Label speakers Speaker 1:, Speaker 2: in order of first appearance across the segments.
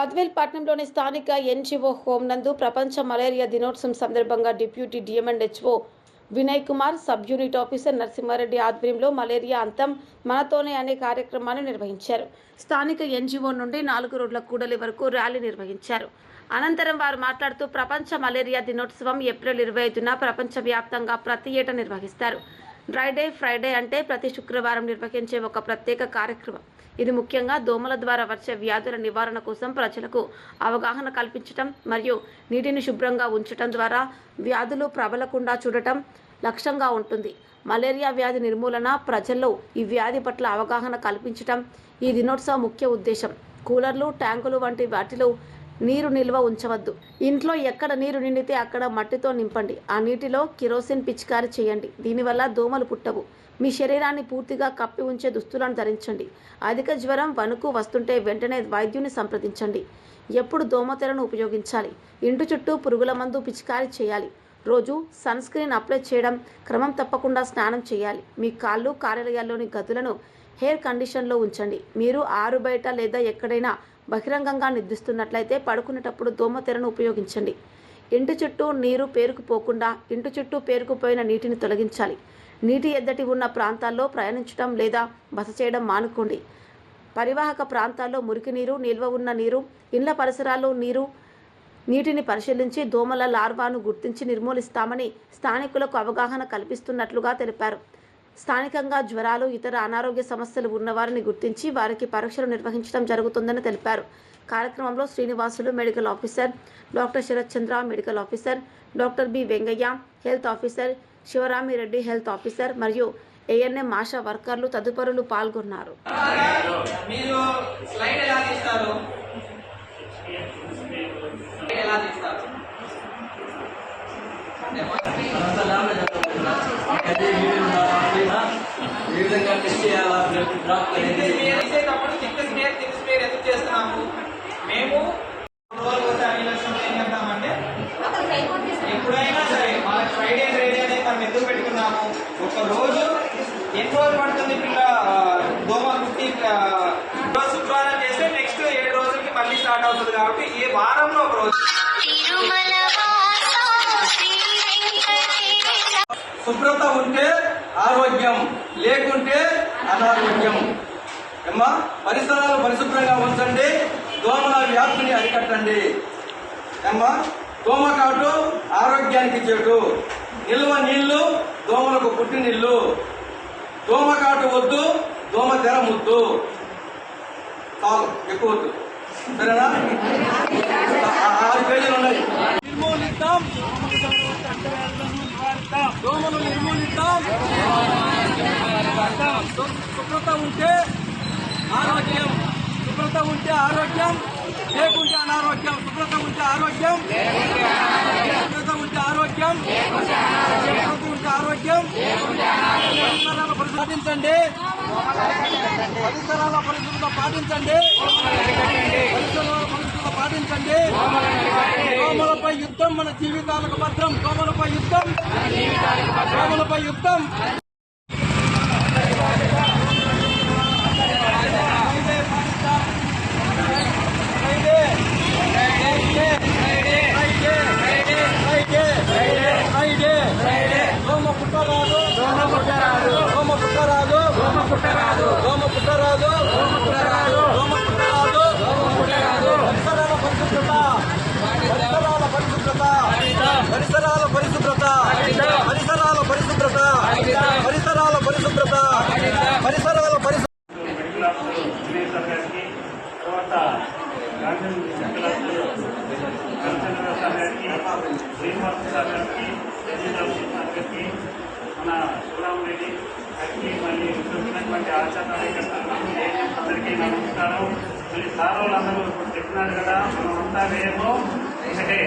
Speaker 1: పద్వేల్ పట్టణంలోని స్థానిక NGO home నందు ప్రపంచ మలేరియా దినోత్సవం సందర్భంగా deputy DMHO Vinay Kumar sub unit officer Narasimhareddy ఆధ్వర్యంలో మలేరియా అంతం మనతోనే అనే కార్యక్రమాన్ని నిర్వహించారు. స్థానిక ఎన్జిఓ నుండి నాలుగు రోడ్ల కూడలి వరకు ర్యాలీ నిర్వహించారు. అనంతరం వారు మాట్లాడుతూ ప్రపంచ మలేరియా దినోత్సవం ఏప్రిల్ ఇరవై ఐదున ప్రపంచవ్యాప్తంగా ప్రతి ఏటా నిర్వహిస్తారు. డ్రైడే ఫ్రైడే అంటే ప్రతి శుక్రవారం నిర్వహించే ఒక ప్రత్యేక కార్యక్రమం. ఇది ముఖ్యంగా దోమల ద్వారా వచ్చే వ్యాధుల నివారణ కోసం ప్రజలకు అవగాహన కల్పించటం మరియు నీటిని శుభ్రంగా ఉంచటం ద్వారా వ్యాధులు ప్రబలకుండా చూడటం లక్ష్యంగా ఉంటుంది. మలేరియా వ్యాధి నిర్మూలన ప్రజల్లో ఈ వ్యాధి పట్ల అవగాహన కల్పించటం ఈ దినోత్సవ ముఖ్య ఉద్దేశం. కూలర్లు ట్యాంకులు వంటి వాటిలో నీరు నిల్వ ఉంచవద్దు. ఇంట్లో ఎక్కడ నీరు నిండితే అక్కడ మట్టితో నింపండి. ఆ నీటిలో కిరోసిన్ పిచికారి చేయండి. దీనివల్ల దోమలు పుట్టవు. మీ శరీరాన్ని పూర్తిగా కప్పి ఉంచే దుస్తులను ధరించండి. అధిక జ్వరం వణుకు వస్తుంటే వెంటనే వైద్యుని సంప్రదించండి. ఎప్పుడు దోమతెరను ఉపయోగించాలి. ఇంటి చుట్టూ పురుగుల మందు పిచికారి చేయాలి. రోజు సన్ స్క్రీన్ అప్లై చేయడం క్రమం తప్పకుండా స్నానం చేయాలి. మీ కాళ్ళు కార్యాలయాల్లోని గదులను హెయిర్ కండిషన్లో ఉంచండి. మీరు ఆరు బయట లేదా ఎక్కడైనా బహిరంగంగా నిద్రిస్తున్నట్లయితే పడుకునేటప్పుడు దోమతెరను ఉపయోగించండి. ఇంటి చుట్టూ నీరు పేరుకుపోకుండా ఇంటి చుట్టూ పేరుకుపోయిన నీటిని తొలగించాలి. నీటి ఎద్దటి ఉన్న ప్రాంతాల్లో ప్రయాణించడం లేదా బస చేయడం మానుకోండి. పరివాహక ప్రాంతాల్లో మురికి నీరు నిల్వ ఉన్న నీరు ఇళ్ళ పరిసరాల్లో నీరు నీటిని పరిశీలించి దోమల లార్వాను గుర్తించి నిర్మూలిస్తామని స్థానికులకు అవగాహన కల్పిస్తున్నట్లుగా తెలిపారు. స్థానికంగా జ్వరాలు ఇతర అనారోగ్య సమస్యలు ఉన్నవారిని గుర్తించి వారికి పరీక్షలు నిర్వహించడం జరుగుతుందని తెలిపారు. కార్యక్రమంలో Srinivasulu medical officer doctor Sarath Chandra medical officer doctor B Vengaiah health officer Sivaramireddy health officer మరియు ఏఎన్ఎం ఆశా వర్కర్లు తదుపరులు పాల్గొన్నారు.
Speaker 2: ఎలా తీస్తారు స్లైడ్ ఎలా
Speaker 3: ఏ విధంగా టెస్ట్ చేయాలా బ్లడ్ డ్రాప్ అనేది
Speaker 2: ఎందుకు చేస్తున్నాము మేము రోజులు ఒకసారి ఎలక్షన్ ఏం చేద్దామంటే ఎప్పుడైనా సరే మనకి ఫ్రైడే ఫ్రైడే అనేది మనం ఎందుకు పెట్టుకున్నాము ఒక రోజు ఎన్ని రోజులు పడుతుంది పిల్ల దోమ కుట్టి రోజు శుక్రవారం చేస్తే నెక్స్ట్ ఏడు రోజులకి మళ్ళీ స్టార్ట్ అవుతుంది కాబట్టి ఏ వారంలో ఒక రోజు.
Speaker 3: శుభ్రత ఉంటే ఆరోగ్యం లేకుంటే అనారోగ్యం. అమ్మా పరిసరాలు పరిశుభ్రంగా ఉంచండి దోమల వ్యాప్తిని అరికట్టండి. అమ్మా దోమకాటు ఆరోగ్యానికి చెడు. నిల్వ నీళ్ళు దోమలకు పుట్టి నీళ్ళు దోమకాటు వద్దు దోమ తెర ముద్దు. చాలు ఎక్కువ వద్దు. సరేనా? ఆరు పేజీలు ఉన్నాయి నిర్మూలిద్దాం దోమలు నిర్మూలిద్దాం శుభ్రత ఉంటే ఆరోగ్యం. శుభ్రత ఉంటే ఆరోగ్యం. లేకుంటే అనారోగ్యం. శుభ్రత ఉంటే ఆరోగ్యం. శుభ్రత ఉంటే ఆరోగ్యం. శుభ్రత ఉంటే ఆరోగ్యం. పరిసరాల పరిశోధించండి పరిసరాల పరిశుభ్రత పాటించండి. పరిసరాల పరిశుభ్రత పాటించండి దోమలపై యుద్ధం మన జీవితాలకు భద్రం. దోమలపై యుద్ధం. దోమలపై యుద్ధం.
Speaker 4: శ్రీనివాస సార్ గారికి రజనీరావు గారికి మన శివరామ్ రెడ్డి గారికి మళ్ళీ వచ్చినటువంటి ఆశా కార్యకర్తలు అందరికీ నమస్కారం మరి సార్ వాళ్ళందరూ ఇప్పుడు చెప్పినారు కదా మనం అంతా వేయము ఒకటే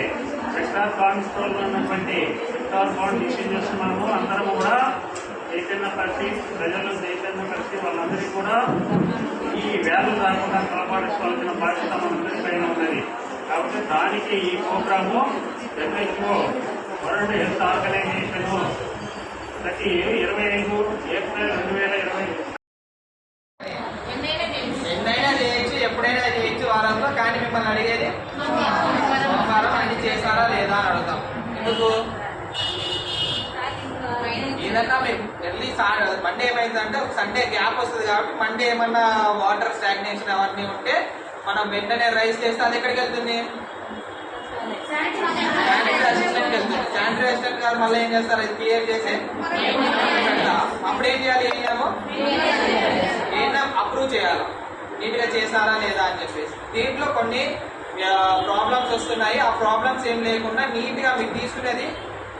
Speaker 4: సెక్టార్ కాన్స్టోల్ ఉన్నటువంటి సెక్టార్ బాండ్ ఇష్యూ చేస్తున్నాము అందరం కూడా చైతన్య పరిచి ప్రజలు చైతన్య పరిచి వాళ్ళందరికీ కూడా ఈ వ్యాధులు రాకుండా కాపాడుకోవాల్సిన బాధ్యత మనందరి ఉన్నది కాబట్టి దానికి ఈ ప్రోగ్రాము రెండింపు వరల్డ్ హెల్త్ ఆర్గనైజేషన్ ప్రతి ఇరవై ఐదు ఏప్రిల్ రెండు వేల ఇరవై
Speaker 2: ఎన్నైనా చేయొచ్చు ఎప్పుడైనా చేయొచ్చు వారంలో కానీ మిమ్మల్ని అడిగేది వారం అన్ని చేశారా లేదా? అని అడుగుతాం. ఎందుకు? ఏదన్నా మేము ఎర్లీ మండే ఏమైందంటే సండే గ్యాప్ వస్తుంది కాబట్టి మండే ఏమన్నా వాటర్ స్టాగ్నేషన్ అవన్నీ ఉంటే మనం వెంటనే రైస్ చేస్తే అది ఎక్కడికి వెళ్తుంది? ఆండ్రూ వెళ్తుంది గారు మళ్ళీ ఏం చేస్తారు? అది క్లియర్ చేసి అప్పుడు ఏం చేయాలి? ఏమో ఏదైనా అప్రూవ్ చేయాలి. నీట్గా చేశారా లేదా అని చెప్పేసి. దీంట్లో కొన్ని ప్రాబ్లమ్స్ వస్తున్నాయి. ఆ ప్రాబ్లమ్స్ ఏం లేకుండా నీట్గా తీసుకునేది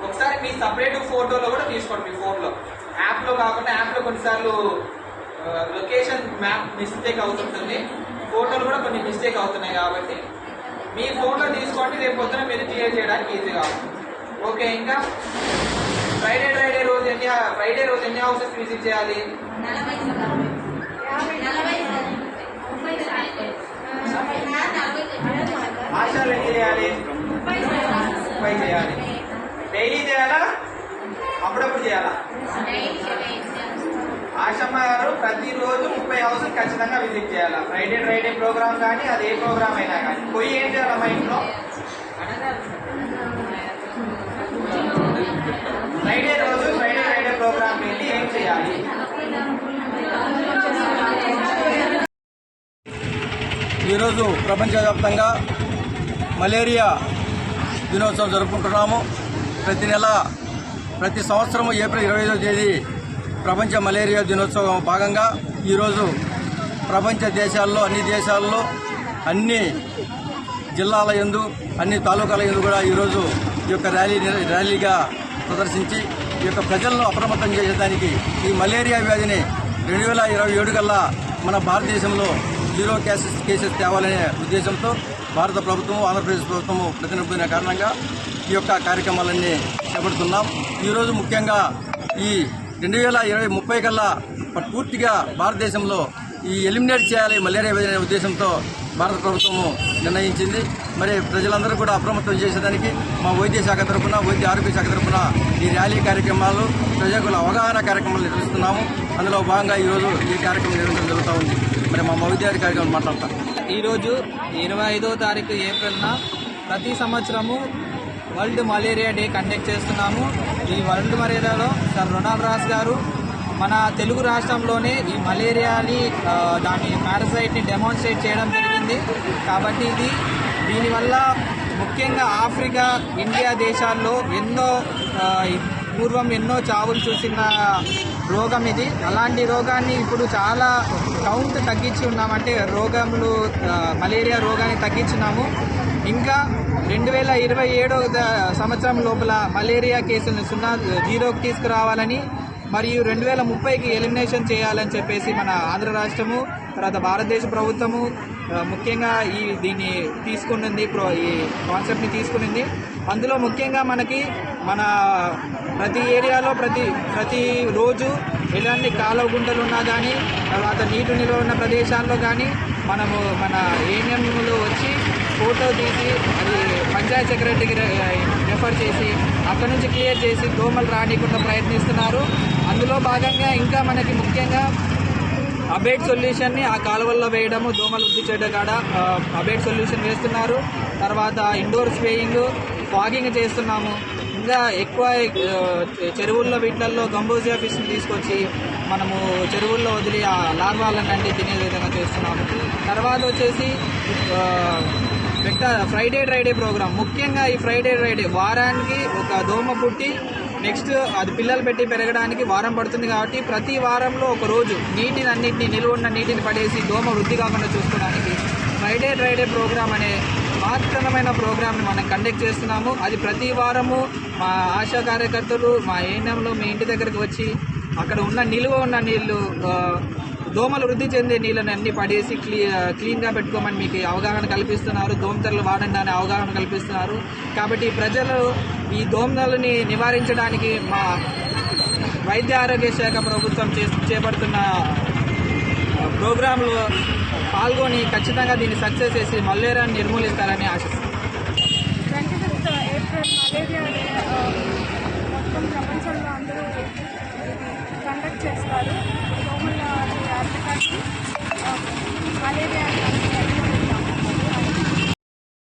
Speaker 2: ఒకసారి మీ సపరేట్ ఫోటోలో కూడా తీసుకోండి మీ ఫోన్లో యాప్లో కాకుండా యాప్లో కొన్నిసార్లు లొకేషన్ మ్యాప్ మిస్టేక్ అవుతుంటుంది. ఫోటోలు కూడా కొన్ని మిస్టేక్ అవుతున్నాయి కాబట్టి మీ ఫోన్లో తీసుకోండి. రేపు పొద్దున మీరు క్లియర్ చేయడానికి ఈజీగా ఉంటుంది. ఓకే ఇంకా? ఫ్రైడే ఫ్రైడే రోజు ఎన్ని ఫ్రైడే రోజు ఎన్ని హౌసెస్ విజిట్ చేయాలి? ఆశాలు ఎన్ని చేయాలి? ముప్పై చేయాలి. డైలీ చేయాలా? అప్పుడప్పుడు చేయాలా? ఆశమ్మ గారు ప్రతిరోజు ముప్పై హౌస్ ఖచ్చితంగా విజిట్ చేయాలా? ఫ్రైడే ఫ్రైడే ప్రోగ్రామ్ కానీ అది ఏ ప్రోగ్రామ్ అయినా కానీ. పోయి ఏం చేయాలమ్మా ఇంట్లో? ఫ్రైడే రోజు ఫ్రైడే ఫ్రైడే ప్రోగ్రామ్ వెళ్ళి ఏం చేయాలి?
Speaker 3: ఈరోజు ప్రపంచవ్యాప్తంగా మలేరియా దినోత్సవం జరుపుకుంటున్నాము. ప్రతి నెల ప్రతి సంవత్సరం ఏప్రిల్ ఇరవై ఐదో తేదీ ప్రపంచ మలేరియా దినోత్సవం భాగంగా ఈరోజు ప్రపంచ దేశాల్లో అన్ని దేశాల్లో అన్ని జిల్లాల యందు అన్ని తాలూకాల యందు కూడా ఈరోజు ఈ యొక్క ర్యాలీ ర్యాలీగా ప్రదర్శించి ఈ యొక్క ప్రజలను అప్రమత్తం చేసేదానికి ఈ మలేరియా వ్యాధిని రెండు వేల ఇరవై ఏడు కల్లా మన భారతదేశంలో జీరో కేసెస్ కేసెస్ తేవాలనే ఉద్దేశంతో భారత ప్రభుత్వం ఆంధ్రప్రదేశ్ ప్రభుత్వము ప్రతినిధిన కారణంగా ఈ యొక్క కార్యక్రమాలన్నీ చేపడుతున్నాం. ఈరోజు ముఖ్యంగా ఈ రెండు వేల ఇరవై ముప్పై కల్లా పూర్తిగా భారతదేశంలో ఈ ఎలిమినేట్ చేయాలి మలేరియా వ్యాధి అనే ఉద్దేశంతో భారత ప్రభుత్వము నిర్ణయించింది. మరి ప్రజలందరూ కూడా అప్రమత్తం చేసేదానికి మా వైద్య శాఖ తరఫున వైద్య ఆరోగ్య శాఖ తరఫున ఈ ర్యాలీ కార్యక్రమాలు ప్రజలకు అవగాహన కార్యక్రమాలు నిర్వహిస్తున్నాము. అందులో భాగంగా ఈరోజు ఈ కార్యక్రమం నిర్వహించడం జరుగుతూ ఉంది మరి మా వైద్య కార్యక్రమం మాట్లాడతాం.
Speaker 5: ఈరోజు ఇరవై ఐదో తారీఖు ఏప్రిల్న ప్రతి సంవత్సరము వరల్డ్ మలేరియా డే కండక్ట్ చేస్తున్నాము. ఈ వరల్డ్ మలేరియాలో సార్ రొనాల్డ్ రాస్ గారు మన తెలుగు రాష్ట్రంలోనే ఈ మలేరియాని దాని పారసైట్ని డెమాన్స్ట్రేట్ చేయడం జరిగింది. కాబట్టి ఇది దీనివల్ల ముఖ్యంగా ఆఫ్రికా ఇండియా దేశాల్లో ఎన్నో పూర్వం ఎన్నో చావులు చూసిన రోగం ఇది. అలాంటి రోగాన్ని ఇప్పుడు చాలా కౌంట్ తగ్గించి ఉన్నామంటే రోగములు మలేరియా రోగాన్ని తగ్గించున్నాము ఇంకా రెండు వేల ఇరవై ఏడో సంవత్సరం లోపల మలేరియా కేసులను సున్నా జీరోకి తీసుకురావాలని మరియు రెండు వేల ముప్పైకి ఎలిమినేషన్ చేయాలని చెప్పేసి మన ఆంధ్ర రాష్ట్రము తర్వాత భారతదేశ ప్రభుత్వము ముఖ్యంగా ఈ దీన్ని తీసుకున్నది ప్రో ఈ కాన్సెప్ట్ని తీసుకునింది అందులో ముఖ్యంగా మనకి మన ప్రతి ఏరియాలో ప్రతి ప్రతి రోజు ఎలాంటి కాలువ గుంటలు ఉన్నా కానీ తర్వాత నీటి నిల్వ ఉన్న ప్రదేశాల్లో కానీ మనము మన ఏఎంలో వచ్చి ఫోటో తీసి అది పంచాయత్ సెక్రటరీకి రెఫర్ చేసి అక్కడ నుంచి క్లియర్ చేసి దోమలు రానికుండా ప్రయత్నిస్తున్నారు. అందులో భాగంగా ఇంకా మనకి ముఖ్యంగా అబేట్ సొల్యూషన్ని ఆ కాలువల్లో వేయడము దోమలు వృద్ధి చేయడం కాడ అబేట్ సొల్యూషన్ వేస్తున్నారు. తర్వాత ఇండోర్ స్ప్రేయింగ్ ఫాగింగ్ చేస్తున్నాము. ఇంకా ఎక్కువ చెరువుల్లో వీటిల్లో గంబోజియా ఫిష్ని తీసుకొచ్చి మనము చెరువుల్లో వదిలి ఆ లార్వాలను అంటే తినే విధంగా చేస్తున్నాము. తర్వాత వచ్చేసి ఆ, ఫ్రైడే డ్రైడే ప్రోగ్రామ్ ముఖ్యంగా ఈ ఫ్రైడే డ్రైడే వారానికి ఒక దోమ పుట్టి నెక్స్ట్ అది పిల్లలు పెట్టి పెరగడానికి వారం పడుతుంది కాబట్టి ప్రతి వారంలో ఒక రోజు నీటిని అన్నింటినీ నిలువ ఉన్న నీటిని పడేసి దోమ వృద్ధి కాకుండా చూసుకోవడానికి ఫ్రైడే డ్రైడే ప్రోగ్రామ్ అనే మహత్తరమైన ప్రోగ్రామ్ని మనం కండక్ట్ చేస్తున్నాము. అది ప్రతి వారము మా ఆశా కార్యకర్తలు మా ఏఎన్ఎంలో మీ ఇంటి దగ్గరికి వచ్చి అక్కడ ఉన్న నిలువ ఉన్న నీళ్ళు దోమలు వృద్ధి చెందే నీళ్ళని అన్ని పడేసి క్లీ క్లీన్గా పెట్టుకోమని మీకు అవగాహన కల్పిస్తున్నారు. దోమతెరలు వాడండి అనే అవగాహన కల్పిస్తున్నారు. కాబట్టి ప్రజలు ఈ దోమలని నివారించడానికి మా వైద్య ఆరోగ్య శాఖ ప్రభుత్వం చే చేపడుతున్న ప్రోగ్రాంలో పాల్గొని ఖచ్చితంగా దీన్ని సక్సెస్ చేసి మలేరియాను నిర్మూలిస్తారని ఆశిస్తున్నాను
Speaker 6: ప్రపంచంలో అందరూ కండక్ట్ చేస్తారు. 好，好，这边。